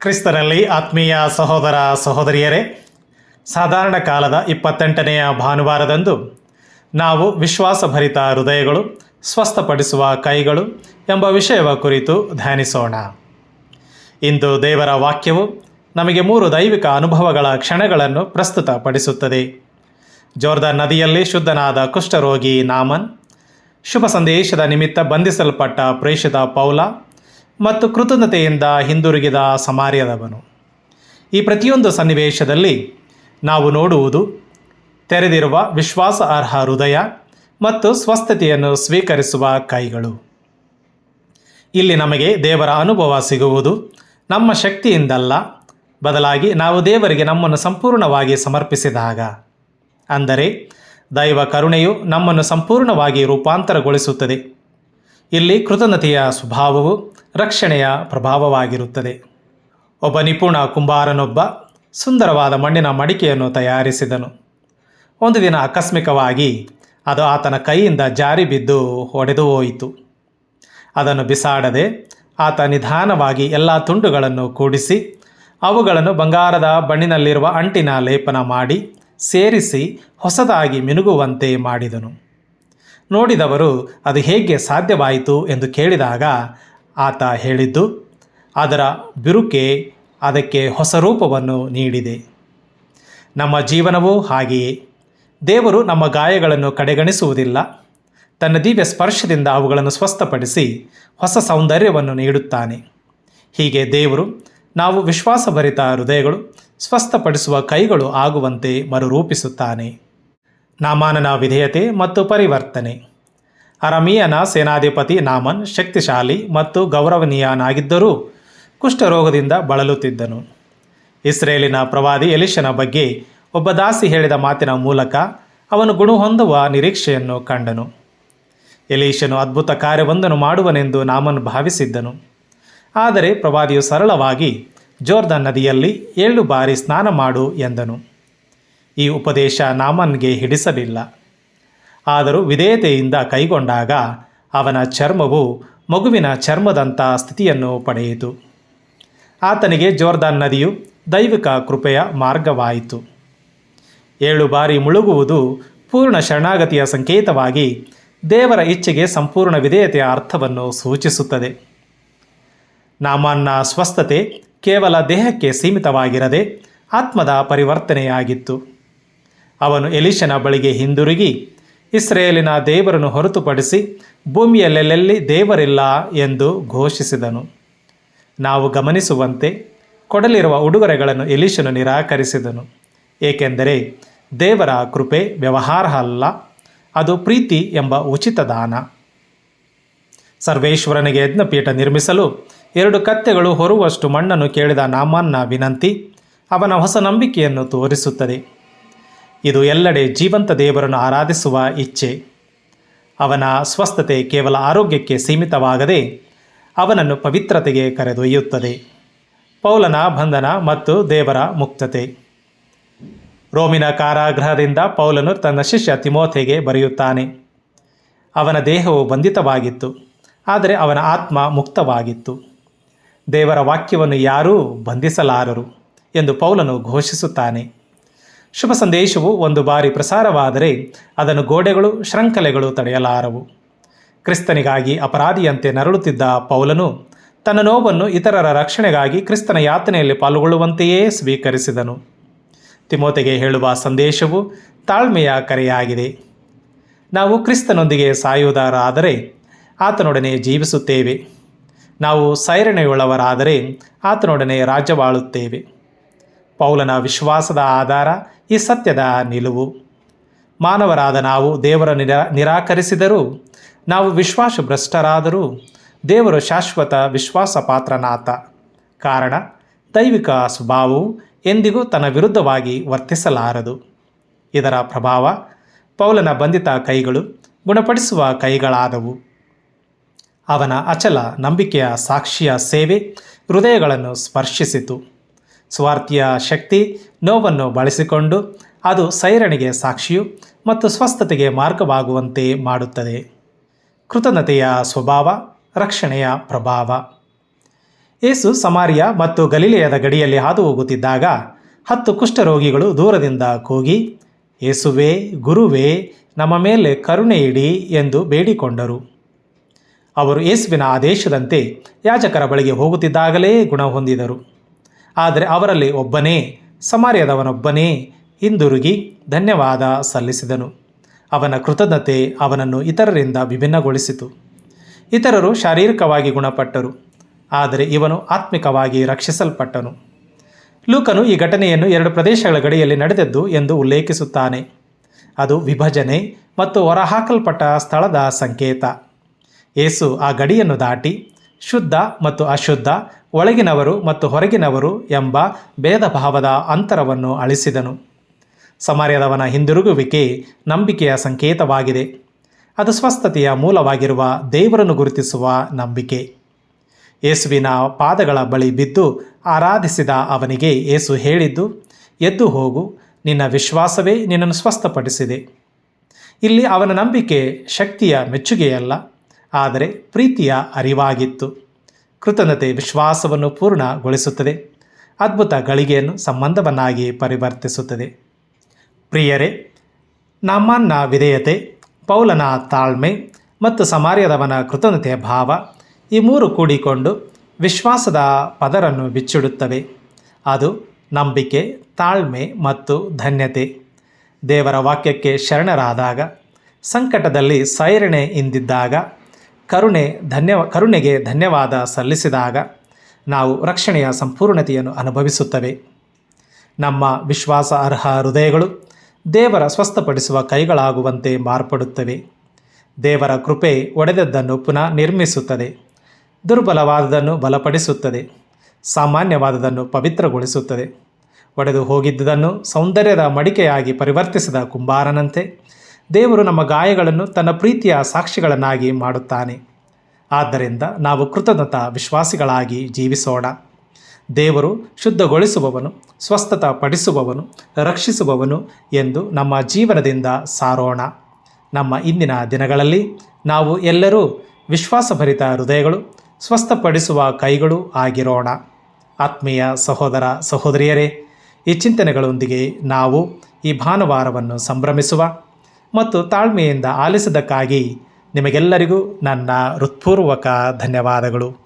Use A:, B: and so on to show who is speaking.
A: ಕ್ರಿಸ್ತನಲ್ಲಿ ಆತ್ಮೀಯ ಸಹೋದರ ಸಹೋದರಿಯರೇ, ಸಾಧಾರಣ ಕಾಲದ ಇಪ್ಪತ್ತೆಂಟನೆಯ ಭಾನುವಾರದಂದು ನಾವು ವಿಶ್ವಾಸಭರಿತ ಹೃದಯಗಳು, ಸ್ವಸ್ಥಪಡಿಸುವ ಕೈಗಳು ಎಂಬ ವಿಷಯವ ಕುರಿತು ಧ್ಯಾನಿಸೋಣ. ಇಂದು ದೇವರ ವಾಕ್ಯವು ನಮಗೆ ಮೂರು ದೈವಿಕ ಅನುಭವಗಳ ಕ್ಷಣಗಳನ್ನು ಪ್ರಸ್ತುತಪಡಿಸುತ್ತದೆ. ಜೋರ್ದಾನ್ ನದಿಯಲ್ಲಿ ಶುದ್ಧನಾದ ಕುಷ್ಠರೋಗಿ ನಾಮನ್, ಶುಭ ಸಂದೇಶದ ನಿಮಿತ್ತ ಬಂಧಿಸಲ್ಪಟ್ಟ ಪ್ರೇಷಿತ ಪೌಲ ಮತ್ತು ಕೃತಜ್ಞತೆಯಿಂದ ಹಿಂದಿರುಗಿದ ಸಮಾರ್ಯದವನು. ಈ ಪ್ರತಿಯೊಂದು ಸನ್ನಿವೇಶದಲ್ಲಿ ನಾವು ನೋಡುವುದು ತೆರೆದಿರುವ ವಿಶ್ವಾಸ ಅರ್ಹ ಹೃದಯ ಮತ್ತು ಸ್ವಸ್ಥತೆಯನ್ನು ಸ್ವೀಕರಿಸುವ ಕೈಗಳು. ಇಲ್ಲಿ ನಮಗೆ ದೇವರ ಅನುಭವ ಸಿಗುವುದು ನಮ್ಮ ಶಕ್ತಿಯಿಂದಲ್ಲ. ಬದಲಾಗಿ ನಾವು ದೇವರಿಗೆ ನಮ್ಮನ್ನು ಸಂಪೂರ್ಣವಾಗಿ ಸಮರ್ಪಿಸಿದಾಗ. ಅಂದರೆ ದೈವ ಕರುಣೆಯು ನಮ್ಮನ್ನು ಸಂಪೂರ್ಣವಾಗಿ ರೂಪಾಂತರಗೊಳಿಸುತ್ತದೆ. ಇಲ್ಲಿ ಕೃತಜ್ಞತೆಯ ಸ್ವಭಾವವು ರಕ್ಷಣೆಯ ಪ್ರಭಾವವಾಗಿರುತ್ತದೆ. ಒಬ್ಬ ನಿಪುಣ ಕುಂಬಾರನೊಬ್ಬ ಸುಂದರವಾದ ಮಣ್ಣಿನ ಮಡಿಕೆಯನ್ನು ತಯಾರಿಸಿದನು. ಒಂದು ದಿನ ಆಕಸ್ಮಿಕವಾಗಿ ಅದು ಆತನ ಕೈಯಿಂದ ಜಾರಿ ಬಿದ್ದು ಹೊಡೆದು ಹೋಯಿತು. ಅದನ್ನು ಬಿಸಾಡದೆ ಆತ ನಿಧಾನವಾಗಿ ಎಲ್ಲ ತುಂಡುಗಳನ್ನು ಕೂಡಿಸಿ, ಅವುಗಳನ್ನು ಬಂಗಾರದ ಬಣ್ಣಿನಲ್ಲಿರುವ ಅಂಟಿನ ಲೇಪನ ಮಾಡಿ ಸೇರಿಸಿ ಹೊಸದಾಗಿ ಮಿನುಗುವಂತೆ ಮಾಡಿದನು. ನೋಡಿದವರು ಅದು ಹೇಗೆ ಸಾಧ್ಯವಾಯಿತು ಎಂದು ಕೇಳಿದಾಗ ಆತ ಹೇಳಿದ್ದು, ಅದರ ಬಿರುಕೆ ಅದಕ್ಕೆ ಹೊಸ ರೂಪವನ್ನು ನೀಡಿದೆ. ನಮ್ಮ ಜೀವನವೂ ಹಾಗೆಯೇ. ದೇವರು ನಮ್ಮ ಗಾಯಗಳನ್ನು ಕಡೆಗಣಿಸುವುದಿಲ್ಲ. ತನ್ನ ದಿವ್ಯ ಸ್ಪರ್ಶದಿಂದ ಅವುಗಳನ್ನು ಸ್ವಸ್ಥಪಡಿಸಿ ಹೊಸ ಸೌಂದರ್ಯವನ್ನು ನೀಡುತ್ತಾನೆ. ಹೀಗೆ ದೇವರು, ನಾವು ವಿಶ್ವಾಸಭರಿತ ಹೃದಯಗಳು, ಸ್ವಸ್ಥಪಡಿಸುವ ಕೈಗಳು ಆಗುವಂತೆ ಮರುರೂಪಿಸುತ್ತಾನೆ. ನಾಮಾನನ ವಿಧೇಯತೆ ಮತ್ತು ಪರಿವರ್ತನೆ. ಅರಮೀಯನ ಸೇನಾಧಿಪತಿ ನಾಮನ್ ಶಕ್ತಿಶಾಲಿ ಮತ್ತು ಗೌರವನೀಯನಾಗಿದ್ದರೂ ಕುಷ್ಠರೋಗದಿಂದ ಬಳಲುತ್ತಿದ್ದನು. ಇಸ್ರೇಲಿನ ಪ್ರವಾದಿ ಎಲಿಶನ ಬಗ್ಗೆ ಒಬ್ಬ ದಾಸಿ ಹೇಳಿದ ಮಾತಿನ ಮೂಲಕ ಅವನು ಗುಣ ಹೊಂದುವ ನಿರೀಕ್ಷೆಯನ್ನು ಕಂಡನು. ಎಲೀಶನು ಅದ್ಭುತ ಕಾರ್ಯವೊಂದನ್ನು ಮಾಡುವನೆಂದು ನಾಮನ್ ಭಾವಿಸಿದ್ದನು. ಆದರೆ ಪ್ರವಾದಿಯು ಸರಳವಾಗಿ ಜೋರ್ದನ್ ನದಿಯಲ್ಲಿ ಏಳು ಬಾರಿ ಸ್ನಾನ ಮಾಡು ಎಂದನು. ಈ ಉಪದೇಶ ನಾಮನ್ಗೆ ಹಿಡಿಸಲಿಲ್ಲ. ಆದರೂ ವಿಧೇಯತೆಯಿಂದ ಕೈಗೊಂಡಾಗ ಅವನ ಚರ್ಮವು ಮಗುವಿನ ಚರ್ಮದಂಥ ಸ್ಥಿತಿಯನ್ನು ಪಡೆಯಿತು. ಆತನಿಗೆ ಜೋರ್ದಾನ್ ನದಿಯು ದೈವಿಕ ಕೃಪೆಯ ಮಾರ್ಗವಾಯಿತು. ಏಳು ಬಾರಿ ಮುಳುಗುವುದು ಪೂರ್ಣ ಶರಣಾಗತಿಯ ಸಂಕೇತವಾಗಿ ದೇವರ ಇಚ್ಛೆಗೆ ಸಂಪೂರ್ಣ ವಿಧೇಯತೆಯ ಅರ್ಥವನ್ನು ಸೂಚಿಸುತ್ತದೆ. ನಾಮಾನ್ನ ಸ್ವಸ್ಥತೆ ಕೇವಲ ದೇಹಕ್ಕೆ ಸೀಮಿತವಾಗಿರದೆ ಆತ್ಮದ ಪರಿವರ್ತನೆಯಾಗಿತ್ತು. ಅವನು ಎಲಿಶನ ಬಳಿಗೆ ಹಿಂದಿರುಗಿ ಇಸ್ರೇಲಿನ ದೇವರನ್ನು ಹೊರತುಪಡಿಸಿ ಭೂಮಿಯಲ್ಲೆಲ್ಲೆಲ್ಲಿ ದೇವರಿಲ್ಲ ಎಂದು ಘೋಷಿಸಿದನು. ನಾವು ಗಮನಿಸುವಂತೆ ಕೊಡಲಿರುವ ಉಡುಗೊರೆಗಳನ್ನು ಎಲಿಶನು ನಿರಾಕರಿಸಿದನು. ಏಕೆಂದರೆ ದೇವರ ಕೃಪೆ ವ್ಯವಹಾರ ಅಲ್ಲ, ಅದು ಪ್ರೀತಿ ಎಂಬ ಉಚಿತ ದಾನ. ಸರ್ವೇಶ್ವರನಿಗೆ ಯಜ್ಞಪೀಠ ನಿರ್ಮಿಸಲು ಎರಡು ಕತ್ತೆಗಳು ಹೊರುವಷ್ಟು ಮಣ್ಣನ್ನು ಕೇಳಿದ ನಾಮನ್ನ ವಿನಂತಿ ಅವನ ಹೊಸ ನಂಬಿಕೆಯನ್ನು ತೋರಿಸುತ್ತದೆ. ಇದು ಎಲ್ಲೆಡೆ ಜೀವಂತ ದೇವರನ್ನು ಆರಾಧಿಸುವ ಇಚ್ಛೆ. ಅವನ ಸ್ವಸ್ಥತೆ ಕೇವಲ ಆರೋಗ್ಯಕ್ಕೆ ಸೀಮಿತವಾಗದೆ ಅವನನ್ನು ಪವಿತ್ರತೆಗೆ ಕರೆದೊಯ್ಯುತ್ತದೆ. ಪೌಲನ ಬಂಧನ ಮತ್ತು ದೇವರ ಮುಕ್ತತೆ. ರೋಮಿನ ಕಾರಾಗೃಹದಿಂದ ಪೌಲನು ತನ್ನ ಶಿಷ್ಯ ತಿಮೋಥೆಗೆ ಬರೆಯುತ್ತಾನೆ. ಅವನ ದೇಹವು ಬಂಧಿತವಾಗಿತ್ತು, ಆದರೆ ಅವನ ಆತ್ಮ ಮುಕ್ತವಾಗಿತ್ತು. ದೇವರ ವಾಕ್ಯವನ್ನು ಯಾರೂ ಬಂಧಿಸಲಾರರು ಎಂದು ಪೌಲನು ಘೋಷಿಸುತ್ತಾನೆ. ಶುಭ ಸಂದೇಶವು ಒಂದು ಬಾರಿ ಪ್ರಸಾರವಾದರೆ ಅದನ್ನು ಗೋಡೆಗಳು, ಶೃಂಖಲೆಗಳು ತಡೆಯಲಾರವು. ಕ್ರಿಸ್ತನಿಗಾಗಿ ಅಪರಾಧಿಯಂತೆ ನರಳುತ್ತಿದ್ದ ಪೌಲನು ತನ್ನ ನೋವನ್ನು ಇತರರ ರಕ್ಷಣೆಗಾಗಿ ಕ್ರಿಸ್ತನ ಯಾತನೆಯಲ್ಲಿ ಪಾಲ್ಗೊಳ್ಳುವಂತೆಯೇ ಸ್ವೀಕರಿಸಿದನು. ತಿಮೋತೆಗೆ ಹೇಳುವ ಸಂದೇಶವು ತಾಳ್ಮೆಯ ಕರೆಯಾಗಿದೆ. ನಾವು ಕ್ರಿಸ್ತನೊಂದಿಗೆ ಸಾಯುವುದರಾದರೆ ಆತನೊಡನೆ ಜೀವಿಸುತ್ತೇವೆ. ನಾವು ಸೈರಣೆಯುಳ್ಳವರಾದರೆ ಆತನೊಡನೆ ರಾಜ್ಯವಾಳುತ್ತೇವೆ. ಪೌಲನ ವಿಶ್ವಾಸದ ಆಧಾರ ಈ ಸತ್ಯದ ನಿಲುವು. ಮಾನವರಾದ ನಾವು ದೇವರ ನಿರಾ, ನಿರಾಕರಿಸಿದರೂ, ನಾವು ವಿಶ್ವಾಸ ಭ್ರಷ್ಟರಾದರೂ ದೇವರು ಶಾಶ್ವತ ವಿಶ್ವಾಸ ಪಾತ್ರನಾಥ ಕಾರಣ, ದೈವಿಕ ಸ್ವಭಾವವು ಎಂದಿಗೂ ತನ್ನ ವಿರುದ್ಧವಾಗಿ ವರ್ತಿಸಲಾರದು. ಇದರ ಪ್ರಭಾವ, ಪೌಲನ ಬಂಧಿತ ಕೈಗಳು ಗುಣಪಡಿಸುವ ಕೈಗಳಾದವು. ಅವನ ಅಚಲ ನಂಬಿಕೆಯ ಸಾಕ್ಷಿಯ ಸೇವೆ ಹೃದಯಗಳನ್ನು ಸ್ಪರ್ಶಿಸಿತು. ಸ್ವಾರ್ಥಿಯ ಶಕ್ತಿ ನೋವನ್ನು ಬಳಸಿಕೊಂಡು ಅದು ಸೈರಣಿಗೆ ಸಾಕ್ಷಿಯು ಮತ್ತು ಸ್ವಸ್ಥತೆಗೆ ಮಾರ್ಗವಾಗುವಂತೆ ಮಾಡುತ್ತದೆ. ಕೃತಜ್ಞತೆಯ ಸ್ವಭಾವ, ರಕ್ಷಣೆಯ ಪ್ರಭಾವ. ಏಸು ಸಮಾರಿಯ ಮತ್ತು ಗಲೀಲೆಯದ ಗಡಿಯಲ್ಲಿ ಹಾದು ಹೋಗುತ್ತಿದ್ದಾಗ ಹತ್ತು ಕುಷ್ಠರೋಗಿಗಳು ದೂರದಿಂದ ಕೂಗಿ, ಏಸುವೇ, ಗುರುವೇ, ನಮ್ಮ ಮೇಲೆ ಕರುಣೆ ಇಡಿ ಎಂದು ಬೇಡಿಕೊಂಡರು. ಅವರು ಯೇಸುವಿನ ಆದೇಶದಂತೆ ಯಾಜಕರ ಬಳಿಗೆ ಹೋಗುತ್ತಿದ್ದಾಗಲೇ ಗುಣ ಹೊಂದಿದರು ಆದರೆ ಅವರಲ್ಲಿ ಒಬ್ಬನೇ, ಸಮಾರ್ಯದವನೊಬ್ಬನೇ ಹಿಂದಿರುಗಿ ಧನ್ಯವಾದ ಸಲ್ಲಿಸಿದನು. ಅವನ ಕೃತಜ್ಞತೆ ಅವನನ್ನು ಇತರರಿಂದ ವಿಭಿನ್ನಗೊಳಿಸಿತು. ಇತರರು ಶಾರೀರಿಕವಾಗಿ ಗುಣಪಟ್ಟರು, ಆದರೆ ಇವನು ಆತ್ಮಿಕವಾಗಿ ರಕ್ಷಿಸಲ್ಪಟ್ಟನು. ಲೂಕನು ಈ ಘಟನೆಯನ್ನು ಎರಡು ಪ್ರದೇಶಗಳ ಗಡಿಯಲ್ಲಿ ನಡೆದದ್ದು ಎಂದು ಉಲ್ಲೇಖಿಸುತ್ತಾನೆ. ಅದು ವಿಭಜನೆ ಮತ್ತು ಹೊರಹಾಕಲ್ಪಟ್ಟ ಸ್ಥಳದ ಸಂಕೇತ. ಏಸು ಆ ಗಡಿಯನ್ನು ದಾಟಿ ಶುದ್ಧ ಮತ್ತು ಅಶುದ್ಧ, ಒಳಗಿನವರು ಮತ್ತು ಹೊರಗಿನವರು ಎಂಬ ಭೇದ ಭಾವದ ಅಂತರವನ್ನು ಅಳಿಸಿದನು. ಸಮಾರ್ಯದವನ ಹಿಂದಿರುಗುವಿಕೆ ನಂಬಿಕೆಯ ಸಂಕೇತವಾಗಿದೆ. ಅದು ಸ್ವಸ್ಥತೆಯ ಮೂಲವಾಗಿರುವ ದೇವರನ್ನು ಗುರುತಿಸುವ ನಂಬಿಕೆ. ಯೇಸುವಿನ ಪಾದಗಳ ಬಳಿ ಬಿದ್ದು ಆರಾಧಿಸಿದ ಅವನಿಗೆ ಏಸು ಹೇಳಿದ್ದು, ಎದ್ದು ಹೋಗು, ನಿನ್ನ ವಿಶ್ವಾಸವೇ ನಿನ್ನನ್ನು ಸ್ವಸ್ಥಪಡಿಸಿದೆ. ಇಲ್ಲಿ ಅವನ ನಂಬಿಕೆ ಶಕ್ತಿಯ ಮೆಚ್ಚುಗೆಯಲ್ಲ. ಆದರೆ ಪ್ರೀತಿಯ ಅರಿವಾಗಿತ್ತು. ಕೃತಜ್ಞತೆ ವಿಶ್ವಾಸವನ್ನು ಪೂರ್ಣಗೊಳಿಸುತ್ತದೆ. ಅದ್ಭುತ ಗಳಿಗೆಯನ್ನು ಸಂಬಂಧವನ್ನಾಗಿ ಪರಿವರ್ತಿಸುತ್ತದೆ. ಪ್ರಿಯರೇ, ನಮ್ಮನ್ನ ವಿಧೇಯತೆ, ಪೌಲನ ತಾಳ್ಮೆ ಮತ್ತು ಸಮಾರ್ಯದವನ ಕೃತಜ್ಞತೆಯ ಭಾವ ಈ ಮೂರು ಕೂಡಿಕೊಂಡು ವಿಶ್ವಾಸದ ಪದರನ್ನು ಬಿಚ್ಚಿಡುತ್ತವೆ. ಅದು ನಂಬಿಕೆ, ತಾಳ್ಮೆ ಮತ್ತು ಧನ್ಯತೆ. ದೇವರ ವಾಕ್ಯಕ್ಕೆ ಶರಣರಾದಾಗ, ಸಂಕಟದಲ್ಲಿ ಸೈರಣೆ ಇಂದಿದ್ದಾಗ ಕರುಣೆ ಧನ್ಯವ ಕರುಣೆಗೆ ಧನ್ಯವಾದ ಸಲ್ಲಿಸಿದಾಗ ನಾವು ರಕ್ಷಣೆಯ ಸಂಪೂರ್ಣತೆಯನ್ನು ಅನುಭವಿಸುತ್ತವೆ. ನಮ್ಮ ವಿಶ್ವಾಸ ಅರ್ಹ ಹೃದಯಗಳು ದೇವರ ಸ್ವಸ್ಥಪಡಿಸುವ ಕೈಗಳಾಗುವಂತೆ ಮಾರ್ಪಡುತ್ತವೆ. ದೇವರ ಕೃಪೆ ಒಡೆದದ್ದನ್ನು ಪುನಃ ನಿರ್ಮಿಸುತ್ತದೆ. ದುರ್ಬಲವಾದದನ್ನು ಬಲಪಡಿಸುತ್ತದೆ. ಸಾಮಾನ್ಯವಾದದನ್ನು ಪವಿತ್ರಗೊಳಿಸುತ್ತದೆ. ಒಡೆದು ಹೋಗಿದ್ದುದನ್ನು ಸೌಂದರ್ಯದ ಮಡಿಕೆಯಾಗಿ ಪರಿವರ್ತಿಸಿದ ಕುಂಬಾರನಂತೆ ದೇವರು ನಮ್ಮ ಗಾಯಗಳನ್ನು ತನ್ನ ಪ್ರೀತಿಯ ಸಾಕ್ಷಿಗಳನ್ನಾಗಿ ಮಾಡುತ್ತಾನೆ. ಆದ್ದರಿಂದ ನಾವು ಕೃತಜ್ಞತಾ ವಿಶ್ವಾಸಿಗಳಾಗಿ ಜೀವಿಸೋಣ. ದೇವರು ಶುದ್ಧಗೊಳಿಸುವವನು ಸ್ವಸ್ಥತ ಪಡಿಸುವವನು ರಕ್ಷಿಸುವವನು ಎಂದು ನಮ್ಮ ಜೀವನದಿಂದ ಸಾರೋಣ. ನಮ್ಮ ಇಂದಿನ ದಿನಗಳಲ್ಲಿ ನಾವು ಎಲ್ಲರೂ ವಿಶ್ವಾಸಭರಿತ ಹೃದಯಗಳು, ಸ್ವಸ್ಥಪಡಿಸುವ ಕೈಗಳು ಆಗಿರೋಣ. ಆತ್ಮೀಯ ಸಹೋದರ ಸಹೋದರಿಯರೇ, ಈ ಚಿಂತನೆಗಳೊಂದಿಗೆ ನಾವು ಈ ಭಾನುವಾರವನ್ನು ಸಂಭ್ರಮಿಸುವ. ಮತ್ತು ತಾಳ್ಮೆಯಿಂದ ಆಲಿಸಿದ್ದಕ್ಕಾಗಿ ನಿಮಗೆಲ್ಲರಿಗೂ ನನ್ನ ಹೃತ್ಪೂರ್ವಕ ಧನ್ಯವಾದಗಳು.